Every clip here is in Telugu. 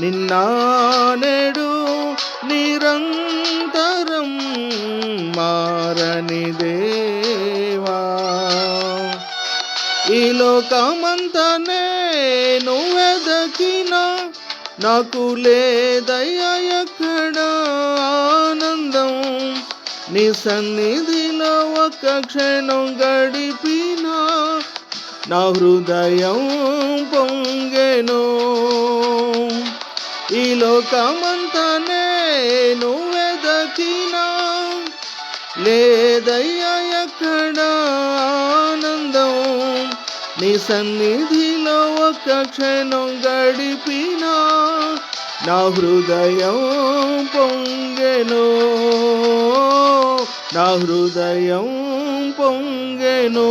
నిన్న నిరంతరం మారని దేవా. ఈ లోకమంతనే నేను నాకు లేదయ్యా ఎక్కడ ఆనందం. నీ సన్నిధిలో ఒక క్షణం గడిపినా నా హృదయం పొంగెనో. ఈ లోకమంతా నేను వెదకినా లేదయ్యా ఎక్కడ ఆనందం? నీ సన్నిధిలో ఒక క్షణం గడిపినా నా హృదయం పొంగెను. నా హృదయం పొంగెను.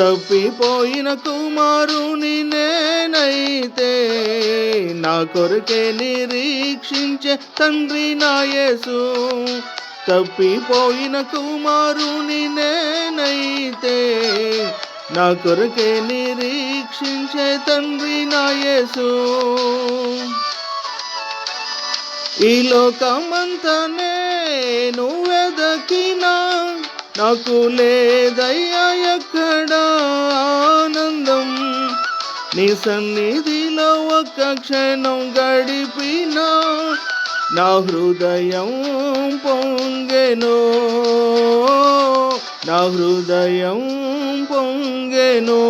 తప్పిపోయిన కుమారుని నేనైతే నా కొరకే నిరీక్షించే తండ్రి నాయసు తప్పిపోయిన కుమారుని నేనైతే నా కొరకే నిరీక్షించే తండ్రి నాయసు ఈ లోకమంతా నేను వెదకినా నాకు లేదయ్యా ఎక్కడ ఆనందం. నీ సన్నిధిలో ఒక క్షణం గడిపినా నా హృదయం పొంగెను. నా హృదయం పొంగెను.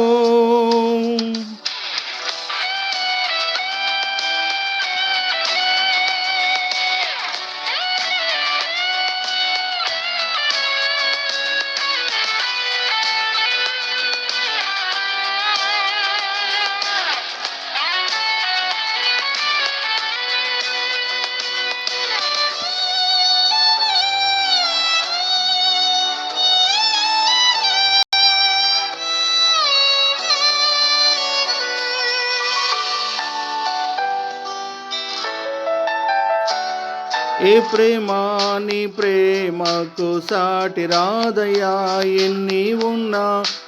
ఏ ప్రేమా నీ ప్రేమకు సాటి రాదయా ఎన్ని ఉన్నా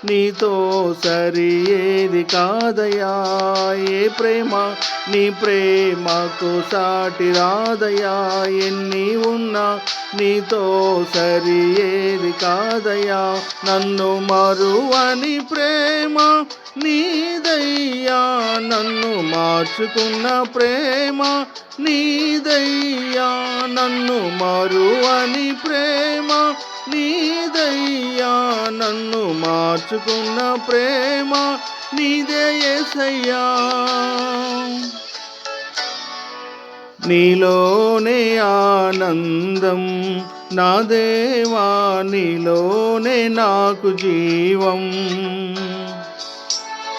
నీతో సరి ఏది కాదయా ఏ ప్రేమ నీ ప్రేమకు సాటి రాదయా ఎన్ని ఉన్నా నీతో సరి ఏది కాదయా నన్ను మరువని ప్రేమ నీదయ్యా నన్ను మార్చుకున్న ప్రేమ. నీదయ్యా నన్ను మరువని ప్రేమ. నీదయ్యా నన్ను మార్చుకున్న ప్రేమ. నీదే నీలోనే ఆనందం నా దేవా నీలోనే నాకు జీవం.